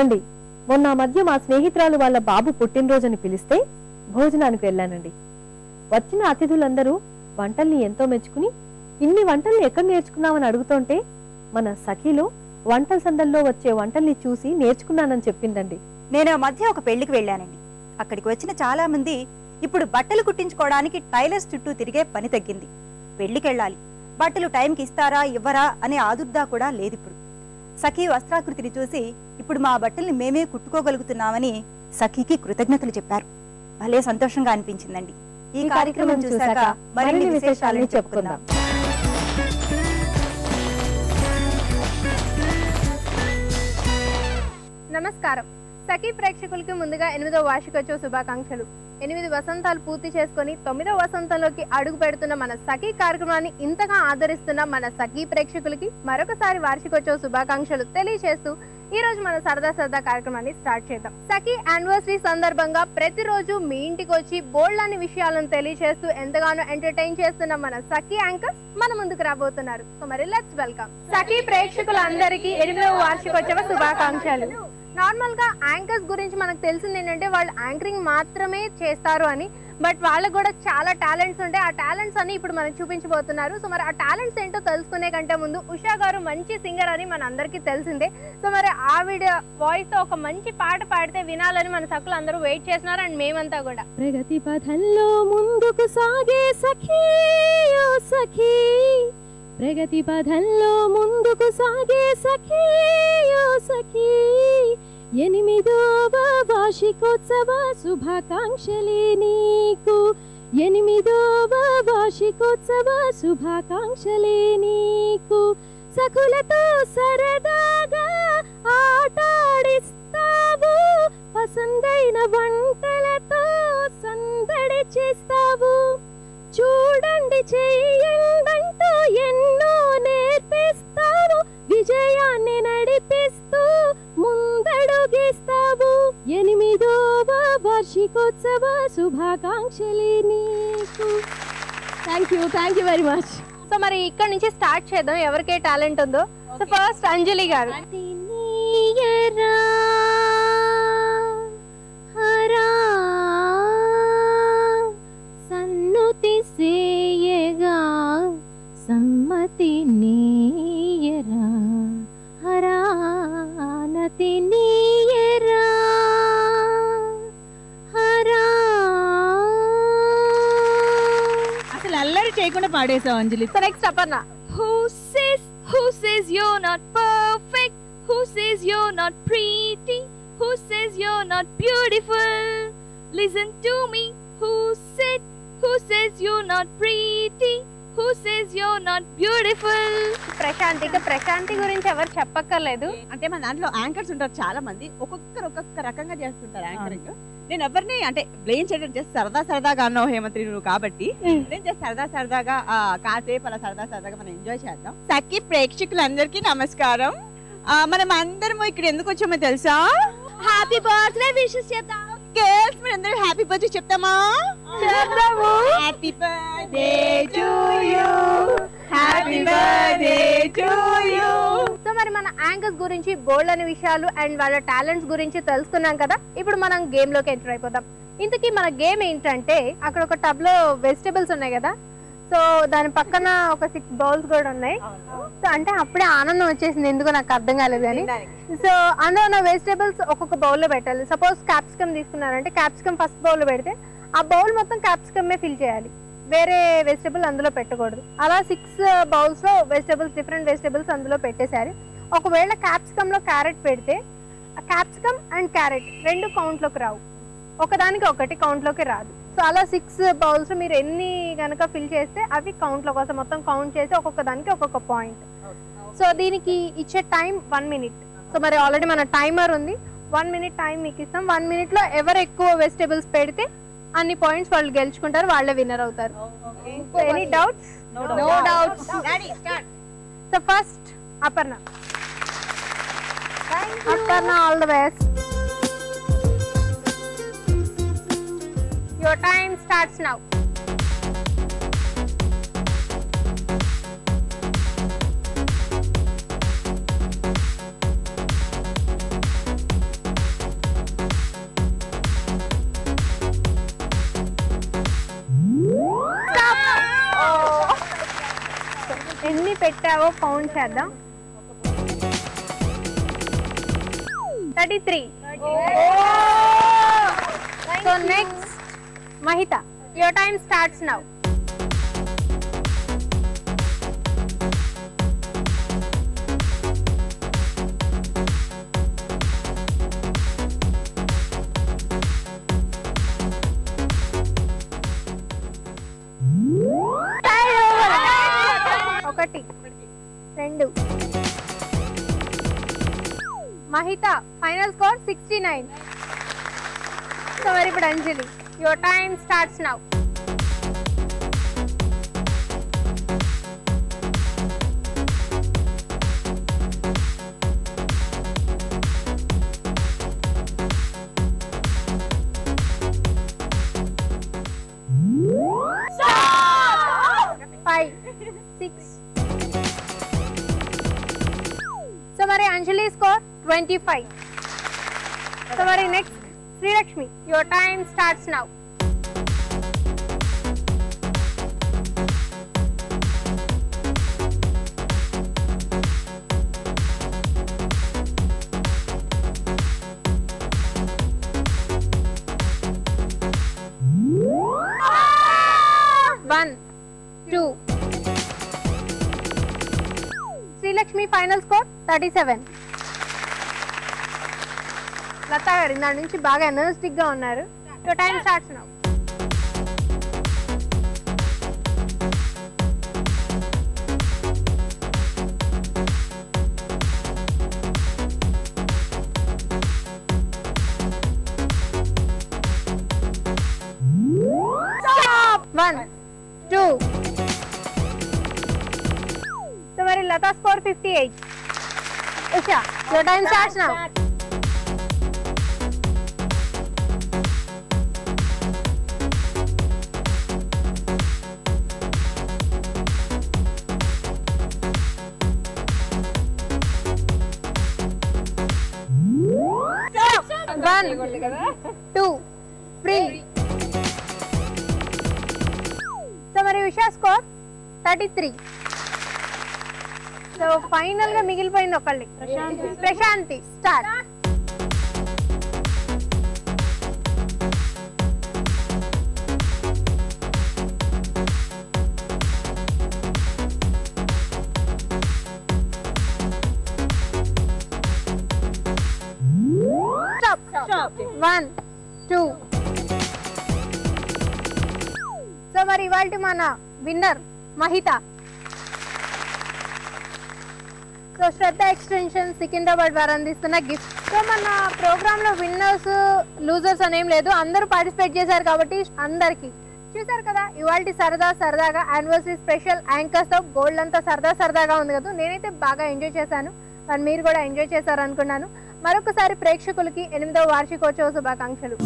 ఏమండి మొన్న మధ్య మా స్నేహితురాలు వాళ్ళ బాబు పుట్టినరోజుని పిలిస్తే భోజనానికి వెళ్ళానండి. వచ్చిన అతిథులందరూ వంటల్ని ఎంతో మెచ్చుకుని ఇన్ని వంటల్ని ఎక్కడ నేర్చుకున్నామని అడుగుతుంటే మన సఖీలో వంటల సందల్లో వచ్చే వంటల్ని చూసి నేర్చుకున్నానని చెప్పిందండి. నేను ఆ మధ్య ఒక పెళ్ళికి వెళ్ళానండి. అక్కడికి వచ్చిన చాలా మంది ఇప్పుడు బట్టలు కుట్టించుకోవడానికి టైలర్స్ చుట్టూ తిరిగే పని తగ్గింది. పెళ్ళికి వెళ్ళాలి బట్టలు టైంకి ఇస్తారా ఇవ్వరా అనే ఆదుర్దా కూడా లేదు ఇప్పుడు సఖీ వస్త్రాకృతిని చూసి ఇప్పుడు మా బట్టల్ని మేమే కుట్టుకోగలుగుతున్నామని సఖీకి కృతజ్ఞతలు చెప్పారు. భలే సంతోషంగా అనిపించిందండి. ఈ కార్యక్రమం చూశాక మరిన్ని విశేషాలని చెప్పుకుందాం. నమస్కారం. సఖీ ప్రేక్షకులకి ముందుగా ఎనిమిదో వార్షికోత్సవ శుభాకాంక్షలు. ఎనిమిది వసంతాలు పూర్తి చేసుకొని తొమ్మిదో వసంతంలోకి అడుగు పెడుతున్న మన సఖీ కార్యక్రమాన్ని ఇంతగా ఆదరిస్తున్న మన సఖీ ప్రేక్షకులకి మరొకసారి వార్షికోత్సవ శుభాకాంక్షలు తెలియజేస్తూ ఈ రోజు మన సరదా సరదా కార్యక్రమాన్ని స్టార్ట్ చేద్దాం. సఖీ యానివర్సరీ సందర్భంగా ప్రతిరోజు మీ ఇంటికి వచ్చి బోల్డ్ విషయాలను తెలియజేస్తూ ఎంతగానో ఎంటర్టైన్ చేస్తున్న మన సఖీ యాంకర్స్ మన ముందుకు రాబోతున్నారు. సో మరి లెట్స్ వెల్కమ్ సఖీ ప్రేక్షకులందరికీ ఎనిమిదవ వార్షికోత్సవ శుభాకాంక్షలు. నార్మల్గా యాంకర్స్ గురించి మనకు తెలిసింది ఏంటంటే వాళ్ళు యాంకరింగ్ మాత్రమే చేస్తారు అని బట్ వాళ్ళకు కూడా చాలా టాలెంట్స్ ఉంటాయి. ఆ టాలెంట్స్ అన్ని ఇప్పుడు మనకు చూపించబోతున్నారు. సో మరి ఆ టాలెంట్స్ ఏంటో తెలుసుకునే కంటే ముందు ఉషా గారు మంచి సింగర్ అని మన అందరికీ తెలిసిందే. సో మరి ఆవిడ వాయిస్తో ఒక మంచి పాట పాడితే వినాలని మన సకులు అందరూ వెయిట్ చేస్తున్నారు అండ్ మేమంతా కూడా. ప్రగతి పథంలో ముందుకు సాగే సఖీ సఖీ. ప్రగతి పథంలో ముందుకు సాగే సఖీయో సఖీ. ఎనిమిదవ వార్షికోత్సవ శుభాకాంక్షలే నీకు. ఎనిమిదవ వార్షికోత్సవ శుభాకాంక్షలే నీకు. సఖులతో సరదాగా ఆటాడిస్తావు. పసందైన వంటలతో సందడి చేస్తావు. చూడండి చేయి వార్షికోత్సవ శుభాకాంక్షలే నీకు. Thank you thank you very much so మరి ఇక్కడ నుంచి స్టార్ట్ చేద్దాం. ఎవరికే టాలెంట్ ఉందో? సో ఫస్ట్ అంజలి గారు. సన్నుతి సేయగా సమ్మతి నీయరా ಮಾಡೇಸೋ Anjali sir next Aparna who says who says you not perfect who says you not Preethi who says you not beautiful listen to me who you not beautiful Prashanthi ఇక ప్రశాంతి గురించి ఎవరు చెప్పక్కర్లేదు. అంటే మన దాంట్లో యాంకర్స్ ఉంటారు చాలా మంది ఒక్కొక్కరు ఒక్కొక్క రకంగా చేస్తుంటారు యాంకరింగ్. నేను ఎవరిని అంటే బ్లేమ్ చేయడం జస్ట్ సరదా సరదాగా అన్నావు హేమంత్రి నువ్వు కాబట్టి. నేను జస్ట్ సరదా సరదాగా కాసేపు అలా సరదా సరదాగా మనం ఎంజాయ్ చేద్దాం. సఖి ప్రేక్షకులందరికీ నమస్కారం. మనం అందరం ఇక్కడ ఎందుకు వచ్చామో తెలుసా? హ్యాపీ బర్త్డే విషెస్ చేద్దాం. గర్ల్స్ మీరు అందరూ హ్యాపీ బర్త్డే చెప్తామా. Happy birthday to you happy birthday to you anchors గురించి బోల్డ్ అనే విషయాలు అండ్ వాళ్ళ టాలెంట్స్ గురించి తెలుసుకున్నాం కదా. ఇప్పుడు మనం గేమ్లోకి ఎంటర్ అయిపోదాం. ఇంతకీ మన గేమ్ ఏంటంటే అక్కడ ఒక టబ్లో వెజిటబుల్స్ ఉన్నాయి కదా. సో దాని పక్కన ఒక సిక్స్ బౌల్స్ కూడా ఉన్నాయి. సో అంటే అప్పుడే ఆనందం వచ్చేసింది. ఎందుకో నాకు అర్థం కాలేదు కానీ. సో అందులో ఉన్న వెజిటేబుల్స్ ఒక్కొక్క బౌల్లో పెట్టాలి. సపోజ్ క్యాప్సికమ్ తీసుకున్నారంటే క్యాప్సికమ్ ఫస్ట్ బౌల్లో పెడితే ఆ బౌల్ మొత్తం క్యాప్సికమే ఫిల్ చేయాలి. వేరే వెజిటేబుల్ అందులో పెట్టకూడదు. అలా సిక్స్ బౌల్స్లో వెజిటేబుల్స్ డిఫరెంట్ వెజిటేబుల్స్ అందులో పెట్టేశారు. ఒకవేళ క్యాప్సికమ్లో క్యారెట్ పెడితే క్యాప్సికమ్ అండ్ క్యారెట్ రెండు కౌంట్లోకి రావు. ఒకదానికి ఒకటి కౌంట్లోకి రాదు. సో అలా సిక్స్ బౌల్స్ మీరు ఎన్ని గనక ఫిల్ చేస్తే అవి కౌంట్లోకి వస్తాయి మొత్తం కౌంట్ చేసి ఒక్కొక్క దానికి ఒక్కొక్క పాయింట్ సో దీనికి ఇచ్చే టైం వన్ మినిట్ సో మరి ఆల్రెడీ మన టైమర్ ఉంది. వన్ మినిట్ టైం మీకు ఇస్తాం. వన్ మినిట్లో ఎవరు ఎక్కువ వెజిటేబుల్స్ పెడితే అన్ని పాయింట్స్ వాళ్ళు గెలుచుకుంటారు వాళ్ళే విన్నర్ అవుతారు. Any doubts no doubts so first Aparna. All the your time starts now ఎన్ని పెట్టావో కౌంట్ చేద్దాం. Thirty three. So next Mahita your time starts now ఒకటి రెండు. Mahita final score sixty nine so మరి ఇప్పుడు Anjali your time starts now five six so మరి Anjali score twenty five so మరి next Srilakshmi your Vijayalakshmi final score thirty seven Latha garu ఇందా నుంచి బాగా ఎనర్జెటిక్గా ఉన్నారు. Time starts now score fifty eight Usha your time starts now one two three so మరి Usha score thirty three so ఫైనల్గా మిగిలిపోయింది ఒకళ్ళి. Prashanthi start one two so మరి ఇవాళ మన winner Mahita. So Shraddha extension Secunderabad వారు అందిస్తున్న gift so మన ప్రోగ్రామ్లో విన్నర్స్ లూజర్స్ అనేం లేదు. అందరూ పార్టిసిపేట్ చేశారు కాబట్టి అందరికి. చూసారు కదా ఇవాళ సరదా సరదాగా యానివర్సరీ స్పెషల్ యాంకర్స్తో గోల్డ్ అంతా సరదా సరదాగా ఉంది కదా. నేనైతే బాగా ఎంజాయ్ చేశాను. మరి మీరు కూడా ఎంజాయ్ చేశారు అనుకున్నాను మరొకసారి ప్రేక్షకులకి ఎనిమిదవ వార్షికోత్సవ శుభాకాంక్షలు.